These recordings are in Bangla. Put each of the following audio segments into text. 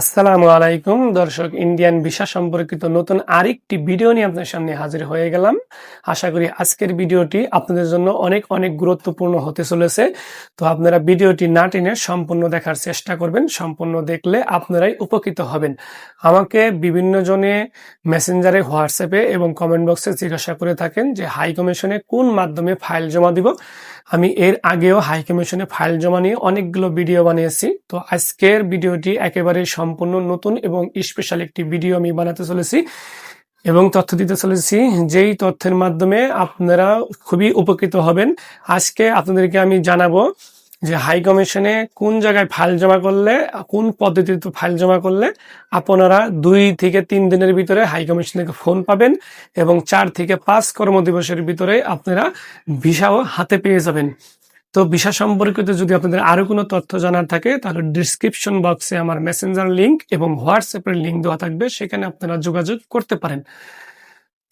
আসসালামু আলাইকুম। দর্শক, ইন্ডিয়ান ভিসা সম্পর্কিত নতুন আরেকটি ভিডিও নিয়ে আপনার সামনে হাজির হয়ে গেলাম। আশা করি আজকের ভিডিওটি আপনাদের জন্য অনেক অনেক গুরুত্বপূর্ণ হতে চলেছে। তো আপনারা ভিডিওটি না টেনে সম্পূর্ণ দেখার চেষ্টা করবেন, সম্পূর্ণ দেখলে আপনারাই উপকৃত হবেন। আমাকে বিভিন্ন জনে মেসেঞ্জারে, হোয়াটসঅ্যাপে এবং কমেন্ট বক্সে জিজ্ঞাসা করে থাকেন যে হাই কমিশনে কোন মাধ্যমে ফাইল জমা দিব। আমি এর আগেও হাই কমিশনে ফাইল জমা নিয়ে অনেকগুলো ভিডিও বানিয়েছি। তো আজকের ভিডিওটি একেবারে সম্পূর্ণ নতুন এবং স্পেশাল একটি ভিডিও আমি বানাতে চলেছি এবং তথ্য দিতে চলেছি। যেই তথ্যের মাধ্যমে আপনারা খুবই উপকৃত হবেন। আজকে আপনাদেরকে আমি জানাব যে হাই কমিশনে কোন জায়গায় ফাইল জমা করলে, কোন পদ্ধতিতে ফাইল জমা করলে আপনারা দুই থেকে তিন দিনের ভিতরে হাই কমিশন থেকে ফোন পাবেন এবং চার থেকে পাঁচ কর্মদিবসের ভিতরে আপনারা ভিসাও হাতে পেয়ে যাবেন। তো ভিসা সম্পর্কিত যদি আপনাদের আরও কোনো তথ্য জানার থাকে, তাহলে ডিসক্রিপশন বক্সে আমার মেসেঞ্জার লিংক এবং হোয়াটসঅ্যাপের লিঙ্ক দেওয়া থাকবে, সেখানে আপনারা যোগাযোগ করতে পারেন।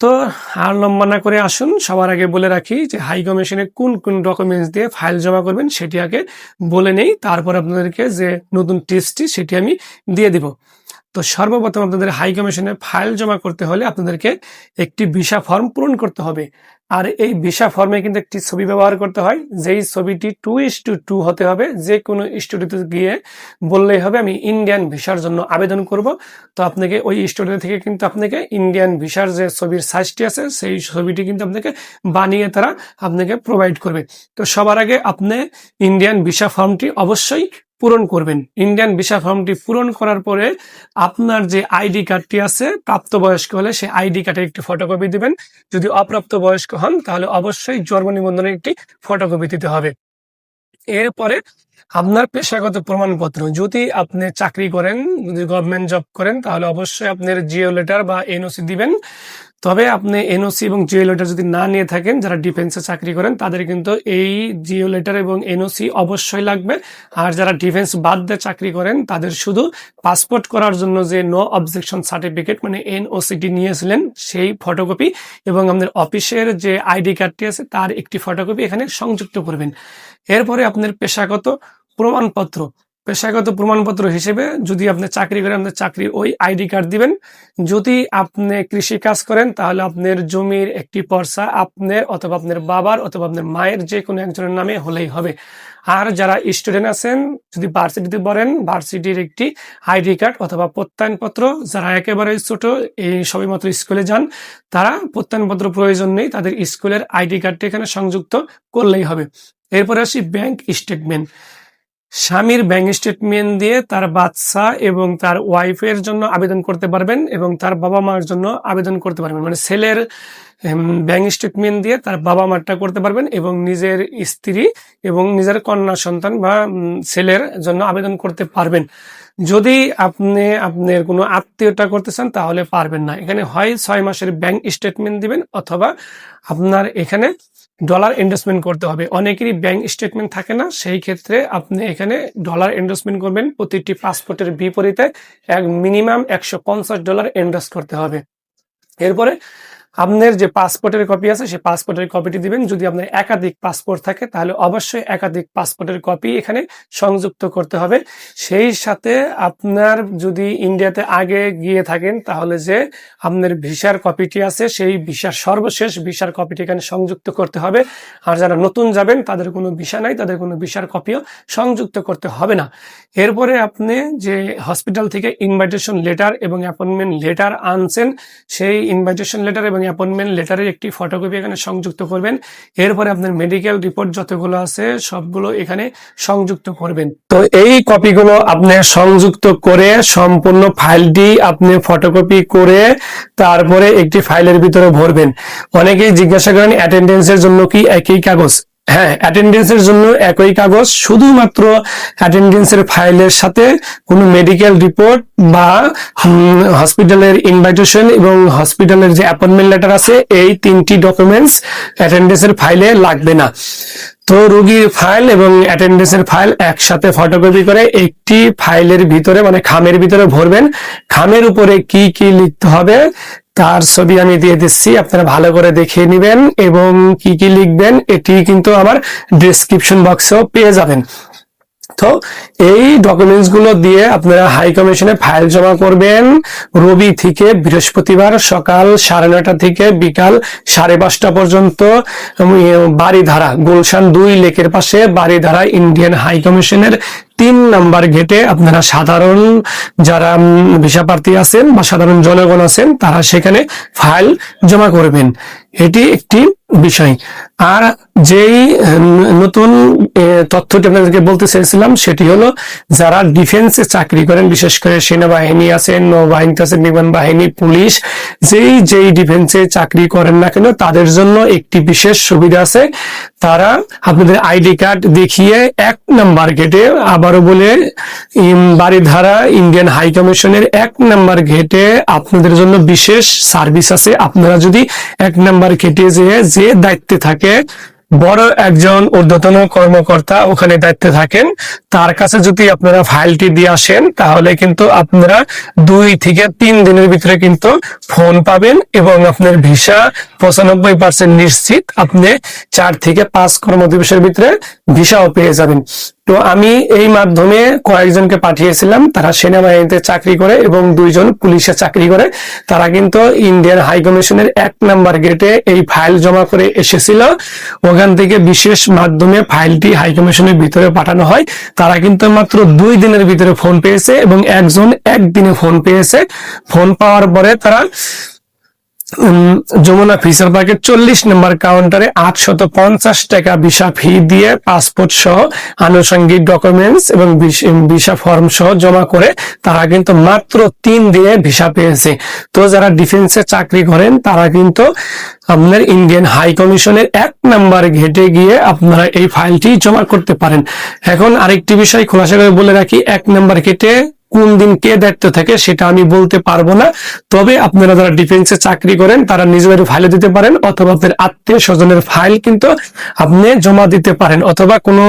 তো আর লম্বা না করে আসুন, সবার আগে বলে রাখি যে হাই কমিশনে কোন কোন ডকুমেন্টস দিয়ে ফাইল জমা করবেন সেটি আগে বলে নেই, তারপর আপনাদেরকে যে নতুন টিপসটি সেটি আমি দিয়ে দিব। তো সর্বপ্রথম আপনাদের হাই কমিশনে ফাইল জমা করতে হলে আপনাদেরকে একটি ভিসা ফর্ম পূরণ করতে হবে। আর এই ভিসা ফর্মে কিন্তু একটি ছবি ব্যবহার করতে হয়। যেই ছবিটি টু ইস টু টু হতে হবে, যে কোনো স্টুডিওতে গিয়ে বললেই হবে, আমি ইন্ডিয়ান ভিসার জন্য আবেদন করব। তো আপনাকে ওই স্টুডিও থেকে কিন্তু আপনাকে ইন্ডিয়ান ভিসার যে ছবির সাইজটি আছে, সেই ছবিটি কিন্তু আপনাকে বানিয়ে তারা আপনাকে প্রোভাইড করবে। তো সবার আগে আপনি ইন্ডিয়ান ভিসা ফর্মটি অবশ্যই পূরণ করবেন। ইন্ডিয়ান ভিসা ফর্মটি পূরণ করার পরে আপনার যে আইডি কার্ডটি আছে, প্রাপ্তবয়স্ক হলে সেই আইডি কার্ডের একটি ফটোকপি দিবেন। যদি অপ্রাপ্ত বয়স্ক হন, তাহলে অবশ্যই জন্ম নিবন্ধনের একটি ফটোকপি দিতে হবে। এরপরে আপনার পেশাগত প্রমাণপত্র। যদি আপনি চাকরি করেন, যদি গভর্নমেন্ট জব করেন, তাহলে অবশ্যই আপনার জিও লেটার বা এনওসি দিবেন। তবে আপনি এনওসি এবং জিও লেটার যদি না নিয়ে থাকেন, যারা ডিফেন্সে চাকরি করেন, তাদের কিন্তু এই জিও লেটার এবং এনওসি অবশ্যই লাগবে। আর যারা ডিফেন্স বাদ দিয়ে চাকরি করেন, তাদের শুধু পাসপোর্ট করার জন্য যে নো অবজেকশন সার্টিফিকেট মানে এনওসিটি নিয়েছিলেন, সেই ফটোকপি এবং আপনার অফিসের যে আইডি কার্ডটি আছে, তার একটি ফটোকপি এখানে সংযুক্ত করবেন। এরপরে আপনার পেশাগত প্রমাণপত্র। পেশাগত প্রমাণপত্র হিসেবে যদি আপনি চাকরি করেন আপনার চাকরির ওই আইডি কার্ড দিবেন। যদি আপনি কৃষি কাজ করেন, তাহলে আপনার জমির একটি পর্সা আপনার অথবা আপনার বাবার অথবা আপনার মায়ের যে কোনো একজনের নামে হলেই হবে। আর যারা স্টুডেন্ট আছেন, যদি ভার্সিটিতে পড়েন, ভার্সিটির একটি আইডি কার্ড অথবা প্রত্যয়নপত্র, যারা একেবারে ছোট, এই সবেমাত্র স্কুলে যান, তারা প্রত্যয়নপত্র প্রয়োজন নেই, তাদের স্কুলের আইডি কার্ডটি এখানে সংযুক্ত করলেই হবে। এরপরে আসি ব্যাংক স্টেটমেন্ট। স্বামীর ব্যাংক স্টেটমেন্ট দিয়ে তার বাচ্চা এবং তার ওয়াইফের জন্য আবেদন করতে পারবেন এবং তার বাবা মার জন্য আবেদন করতে পারবেন। মানে ছেলের ব্যাংক স্টেটমেন্ট দিয়ে তার বাবা মারটা করতে পারবেন এবং নিজের স্ত্রী এবং নিজের কন্যা সন্তান বা ছেলের জন্য আবেদন করতে পারবেন। যদি আপনি, আপনার কোনো আত্মীয়টা করতে চান তাহলে পারবেন না। এখানে হয় ছয় মাসের ব্যাংক স্টেটমেন্ট দিবেন অথবা আপনার এখানে ডলার ইনভেস্টমেন্ট করতে হবে। অনেকেরই ব্যাংক স্টেটমেন্ট থাকে না, সেই ক্ষেত্রে আপনি এখানে ডলার ইনভেস্টমেন্ট করবেন। প্রতিটি পাসপোর্টের বিপরীতে এক মিনিমাম একশো পঞ্চাশ ডলার ইনভেস্ট করতে হবে। এরপরে আপনার যে পাসপোর্টের কপি আছে, সেই পাসপোর্টের কপিটি দিবেন। যদি আপনার একাধিক পাসপোর্ট থাকে, তাহলে অবশ্যই একাধিক পাসপোর্টের কপি এখানে সংযুক্ত করতে হবে। সেই সাথে আপনার যদি ইন্ডিয়াতে আগে গিয়ে থাকেন, তাহলে যে আপনার ভিসার কপিটি আছে, সেই ভিসার সর্বশেষ ভিসার কপিটি এখানে সংযুক্ত করতে হবে। আর যারা নতুন যাবেন, তাদের কোনো ভিসা নাই, তাদের কোনো ভিসার কপিও সংযুক্ত করতে হবে না। এরপরে আপনি যে হসপিটাল থেকে ইনভাইটেশন লেটার এবং অ্যাপয়েন্টমেন্ট লেটার আনছেন, সেই ইনভাইটেশন লেটার এবং অ্যাপয়েন্টমেন্ট লেটারের একটি ফটোকপি এখানে সংযুক্ত করবেন। এরপরে আপনার মেডিকেল রিপোর্ট যতগুলো আছে, সবগুলো এখানে সংযুক্ত করবেন। তো এই কপিগুলো আপনি সংযুক্ত করে সম্পূর্ণ ফাইলটি আপনি ফটোকপি করে তারপরে একটি ফাইলের ভিতরে ভরবেন। অনেকেই জিজ্ঞাসা করেন অ্যাটেন্ডেন্সের জন্য কি একই কাগজ? হ্যাঁ অ্যাটেন্ডেন্সের জন্য একই কাগজ। শুধুমাত্র অ্যাটেন্ডেন্সের ফাইলের সাথে কোনো মেডিকেল রিপোর্ট বা হসপিটালের ইনভাইটেশন এবং হসপিটালের যে অ্যাপয়েন্টমেন্ট লেটার আছে, এই তিনটি ডকুমেন্টস অ্যাটেন্ডেন্সের ফাইলে লাগবে না। তো রোগীর ফাইল এবং অ্যাটেন্ডেন্সের ফাইল একসাথে ফটোকপি করে একটি ফাইলের ভিতরে মানে খামের ভিতরে ভরবেন। খামের উপরে কি কি লিখতে হবে? তার ছবি আমি দিয়ে দিচ্ছি, আপনারা ভালো করে দেখে নেবেন এবং কি কি লিখবেন এটি কিন্তু আমার ডিসক্রিপশন বক্সেও পেয়ে যাবেন। তো এই ডকুমেন্টসগুলো দিয়ে আপনারা হাই কমিশনে ফাইল জমা করবেন। রবি থেকে বৃহস্পতিবার সকাল সাড়ে নয়টা থেকে বিকাল সাড়ে পাঁচটা পর্যন্ত। বাড়িধারা গুলশান দুই লেকের পাশে বাড়িধারা ইন্ডিয়ান হাই কমিশনের তিন নাম্বার গেটে আপনারা সাধারণ যারা ভিসা প্রার্থী আছেন বা সাধারণ জনগণ আছেন, তারা সেখানে ফাইল জমা করবেন। এটি একটি বিষয়। আর যেই নতুন তথ্যটি আপনাদেরকে বলতে চাইছিলাম, সেটি হলো যারা ডিফেন্সে চাকরি করেন, বিশেষ করে সেনাবাহিনী আছেন, নৌবাহিনী আছেন, বিমান বাহিনী, পুলিশ, যেই যেই ডিফেন্সে চাকরি করেন না কেন, তাদের জন্য একটি বিশেষ সুবিধা আছে। তারা আপনাদের আইডি কার্ড দেখিয়ে এক নাম্বার গেটে আবারও বলে বাড়িধারা ইন্ডিয়ান হাই কমিশনের এক নাম্বার গেটে আপনাদের জন্য বিশেষ সার্ভিস আছে। আপনারা যদি এক নাম্বার গেটে যেয়ে যে দায়িত্বে থাকে বড় একজন ঊর্ধ্বতন কর্মকর্তা ওখানে দায়িত্বে থাকেন। তার কাছে যদি আপনারা ফাইলটি দিয়ে আসেন, তাহলে কিন্তু আপনারা দুই থেকে তিন দিনের ভিতরে কিন্তু ফোন পাবেন এবং আপনার ভিসা পঁচানব্বই পার্সেন্ট নিশ্চিত আপনি চার থেকে পাঁচ কর্মদিবসের ভিতরে ভিসাও পেয়ে যাবেন। তো আমি এই মাধ্যমে কয়েকজনকে পাঠিয়েছিলাম, তারা সেনাবাহিনীতে চাকরি করে এবং দুইজন পুলিশে চাকরি করে। তারা কিন্তু ইন্ডিয়ান হাই কমিশনের এক নাম্বার গেটে এই ফাইল জমা করে এসেছিল। ওখান থেকে বিশেষ মাধ্যমে ফাইলটি হাই কমিশনের ভিতরে পাঠানো হয়। তারা কিন্তু মাত্র দুই দিনের ভিতরে ফোন পেয়েছে এবং একজন একদিনে ফোন পেয়েছে। ফোন পাওয়ার পরে তারা যমুনা ফিসার পার্কের চল্লিশ নম্বর কাউন্টারে আটশত পঞ্চাশ টাকা ভিসা ফি দিয়ে পাসপোর্ট সহ আনুষঙ্গিক ডকুমেন্টস এবং ভিসা ফর্ম সহ জমা করে তারা কিন্তু মাত্র তিন দিনে ভিসা পেয়েছে। তো যারা ডিফেন্সে চাকরি করেন, তারা কিন্তু আপনার ইন্ডিয়ান হাই কমিশনের এক নাম্বার ঘেটে গিয়ে আপনারা এই ফাইলটি জমা করতে পারেন। এখন আরেকটি বিষয় খোলাসা করে বলে রাখি, এক নাম্বার ঘেটে কোন দিন কে দায়িত্ব থাকে সেটা আমি বলতে পারব না। তবে আপনারা যারা ডিফেন্সে চাকরি করেন, তারা নিজেদের ফাইলে দিতে পারেন, অথবা আপনার আত্মীয় স্বজনের ফাইল কিন্তু আপনি জমা দিতে পারেন, অথবা কোনো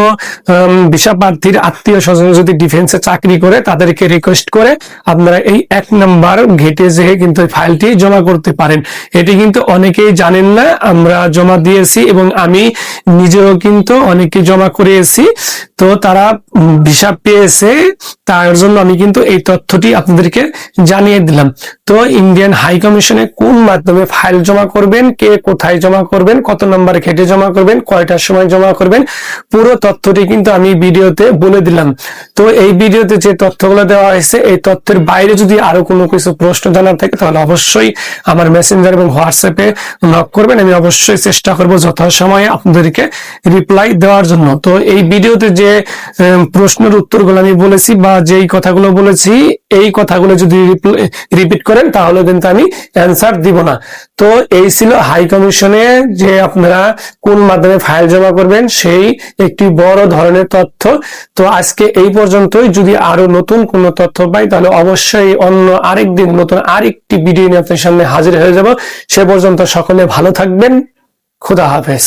ভিসা প্রার্থীর আত্মীয় স্বজন যদি ডিফেন্সে চাকরি করে, তাদেরকে রিকোয়েস্ট করে আপনারা এই এক নাম্বার ঘেটে যেয়ে কিন্তু ফাইলটি জমা করতে পারেন। এটি কিন্তু অনেকেই জানেন না, আমরা জমা দিয়েছি এবং আমি নিজেও কিন্তু অনেকে জমা করিয়েছি। তো তারা ভিসা পেয়েছে। তার জন্য আমি কিন্তু এই তথ্যটি আপনাদেরকে জানিয়ে দিলাম। তো ইন্ডিয়ান হাই কমিশনে কোন মাধ্যমে ফাইল জমা করবেন, কে কোথায় জমা করবেন, কত নম্বরে খেটে জমা করবেন, কয়টার সময় জমা করবেন, পুরো তথ্যটি কিন্তু আমি ভিডিওতে বলে দিলাম। তো এই ভিডিওতে যে তথ্যগুলো দেওয়া হয়েছে, এই তথ্যের বাইরে যদি আরও কোনো কিছু প্রশ্ন জানার থাকে, তাহলে অবশ্যই আমার মেসেঞ্জার এবং হোয়াটসঅ্যাপে নক করবেন। আমি অবশ্যই চেষ্টা করব যথাসময়ে আপনাদেরকে রিপ্লাই দেওয়ার জন্য। তো এই ভিডিওতে যে প্রশ্নের উত্তরগুলো আমি বলেছি বা যেই কথাগুলো বলেছি, এই কথাগুলো যদি রিপিট করেন, তাহলে কিন্তু আমি অ্যান্সার দিব না। তো এই ছিল হাই কমিশনে যে আপনারা কোন মাধ্যমে ফাইল জমা করবেন, সেই একটি বড় ধরনের তথ্য। তো আজকে এই পর্যন্তই। যদি আরও নতুন কোনো তথ্য পাই, তাহলে অবশ্যই অন্য আরেক দিন নতুন আরেকটি ভিডিও নিয়ে আপনার সামনে হাজির হয়ে যাব। সে পর্যন্ত সকলে ভালো থাকবেন। খুদা হাফেজ।